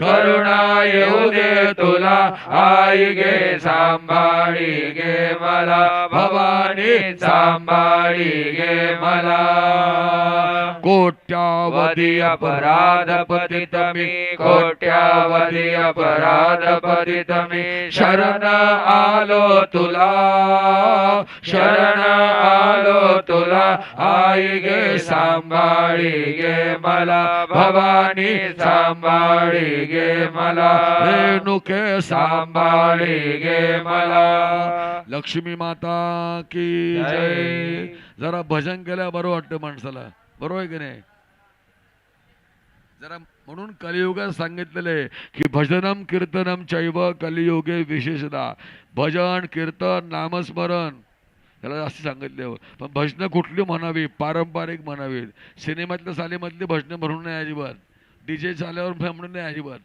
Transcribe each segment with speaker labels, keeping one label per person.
Speaker 1: करुणा येऊ दे तुला आई गे सांभाळी गे मला भवानी सांभाळी गे मला. कोट्यावधी अपराध पतित मी कोट्यावधी अपराध पतित मी शरण आलो तुला शरण आलो तुला आई गे सांभाळी गे मला भवानी सांभाळी गे मला रेणुके सांभाळी गे मला. लक्ष्मी माता की जय. जरा भजन केल्या बरं वाटतं माणसाला. बरोबर आहे की नाही? जरा म्हणून कलियुगात सांगितलेले की भजनम कीर्तनम चैव कलियुगे विशेषदा भजन कीर्तन नामस्मरण. त्याला जास्त सांगितले हो. पण भजनं कुठली म्हणावी? पारंपरिक म्हणावीत सिनेमातल्या सालीमधली भजनं म्हणून नाही अजिबात. डी जे चाल्यावर म्हणून नाही अजिबात.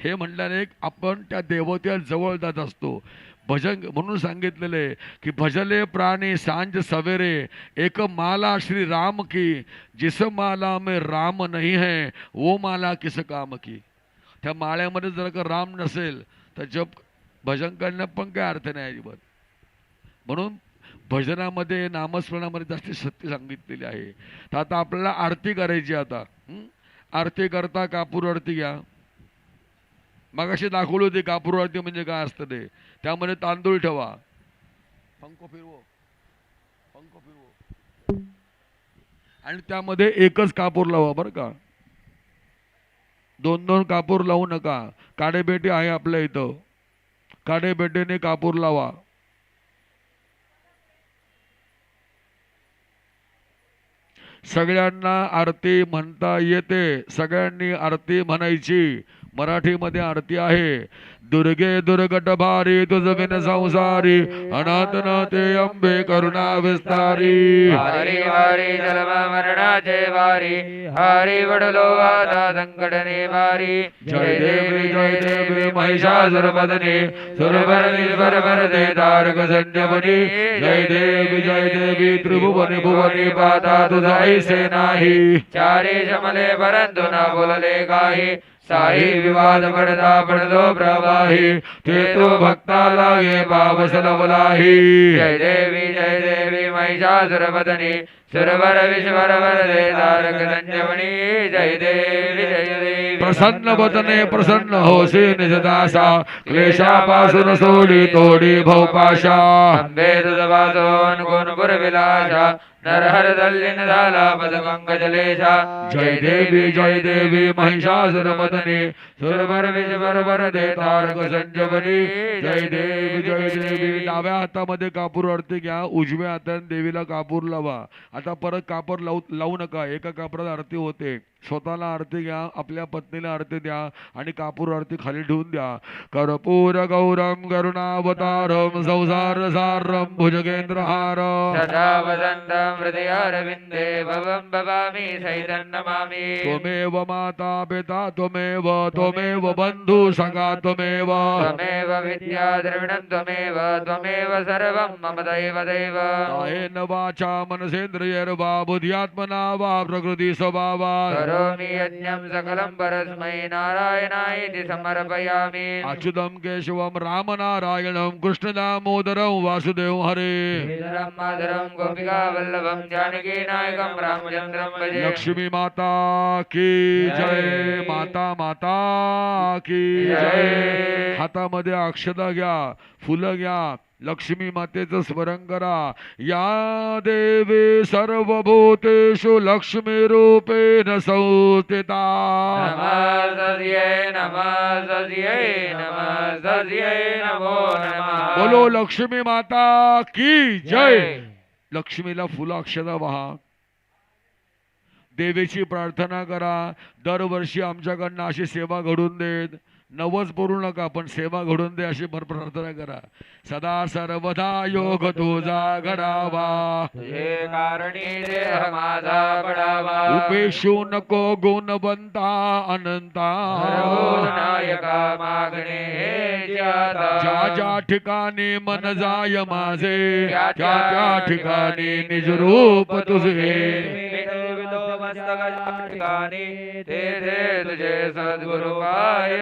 Speaker 1: हे म्हटल्याने आपण त्या देवतेला जवळ जात असतो. भजन म्हणून सांगितलेले की भजले प्राणी सांज सवेरे एक माला श्री राम की जिस माला में राम नहीं है वो माला किस काम की? त्या माळ्यामध्ये जर का राम नसेल तर जप भजन करण्यात पण काय अर्थ नाही अजिबात. म्हणून भजनामध्ये नामस्मरणामध्ये जास्त सत्य सांगितलेली आहे. तर आता आपल्याला आरती करायची आता. आरती करता कापूर आरती घ्या. मग अशी दाखवली होती कापूर आरती म्हणजे काय असतं ते. त्यामध्ये तांदूळ ठेवा. पंख फिरवो. पंख फिरवो. आणि त्यामध्ये एकच कापूर लावा बरं का. दोन दोन कापूर लावू नका. काडेबेटी आहे आपल्या इथं. काडेबेटीने कापूर लावा. सगळ्यांना आरती म्हणता येते. सगळ्यांनी आरती म्हणायची. मराठीमध्ये आरती आहे. दुर्गे दुर्गट भारी तुझ बिन संसारी अनाथ नाथे अंबे करुणा विस्तारी.
Speaker 2: हरी वारी जलम मरणाचे वारी हरी वडलो आता संकट निवारी.
Speaker 1: जय देवी जय देवी महिषासुरपदने सुरभरणी भर दे तारक संजमनी जय देवी जय देवी त्रिभुवनी भुवनी पाता तुझा ऐसे नाही.
Speaker 2: चारी शमले परंतु न बोलले काही. साई विवाद पडता पडलो प्रवाही
Speaker 1: ते तो भक्ता लागे बाबस लवलाही
Speaker 2: जय देवी जय देवी महिषासुरपदनी सुरवर विश्वर वरदे तारक संजमणी जय देवी जय देवी.
Speaker 1: प्रसन्न वदने प्रसन्न होसे निजदासा क्लेशापासून सोडी तोडी भौपाशा
Speaker 2: तुझवासोन कोण विलासा नरहर दल्लीन झाला पदकंकजलेशा
Speaker 1: जय देवी जय देवी महिषासुरमदने सुरभर विजवर वर दे तारक संजमनी जय देवी जय देवी डाव्या हातामध्ये कापूर आरती घ्या उजव्या हाताने देवीला कापूर लावा. आता परत कापूर लावू लावू नका एका कापरात आरती होते. स्वतःला आरती घ्या आपल्या पत्नीला आरती द्या आणि कापूर आरती खाली ठेवून द्या. कर्पूर गौरम करुणावतारम संसार सारम
Speaker 2: सदा भवामि सहितं
Speaker 1: त्वमेव माता पिता त्वमेव त्वमेव बन्धु सखा त्वमेव।
Speaker 2: त्वमेव विद्या द्रविणं त्वमेव त्वमेव सर्वं मम दैव दैव।
Speaker 1: कायेन वाचा मनसेन्द्रियर्वा बुद्ध्यात्मना वा प्रकृती स्वभावात्
Speaker 2: करोमि यज्ञं सकलं परस्मै नारायणाय समर्पयामि।
Speaker 1: अच्युतं केशवं रामनारायणं कृष्णदामोदरं वासुदेव हरे।
Speaker 2: श्रीधरं माधुरं गोपिका वल्लभं जानकी नायकं रामचन्द्रं भजे।
Speaker 1: लक्ष्मी माता की जय माता माता की जय।
Speaker 2: जय.
Speaker 1: हातामध्ये अक्षता घ्या फुलं घ्या लक्ष्मी मातेचं स्मरण करा. या देवी सर्वभूतेषु लक्ष्मी रूपेण संस्थिता बोलो लक्ष्मी माता की जय. लक्ष्मीला फुलं अक्षता वाहा देवीची प्रार्थना करा. दरवर्षी आमच्याकडनं अशी सेवा घडून देत. नवस बोलू नका पण सेवा घडून दे अशी भर प्रार्थना करा. सदा सर्वदा योग तुझा घडावा.
Speaker 2: कारणी देह माझा पडावा.
Speaker 1: उपेशू नको गुणवंता अनंता.
Speaker 2: नायका मागणे हे.
Speaker 1: ज्या ज्या ठिकाणी मन जाय माझे त्या त्या ठिकाणी निज रूप तुझे.
Speaker 2: ठिकाणी तेथे तुझे सद्गुरु पाय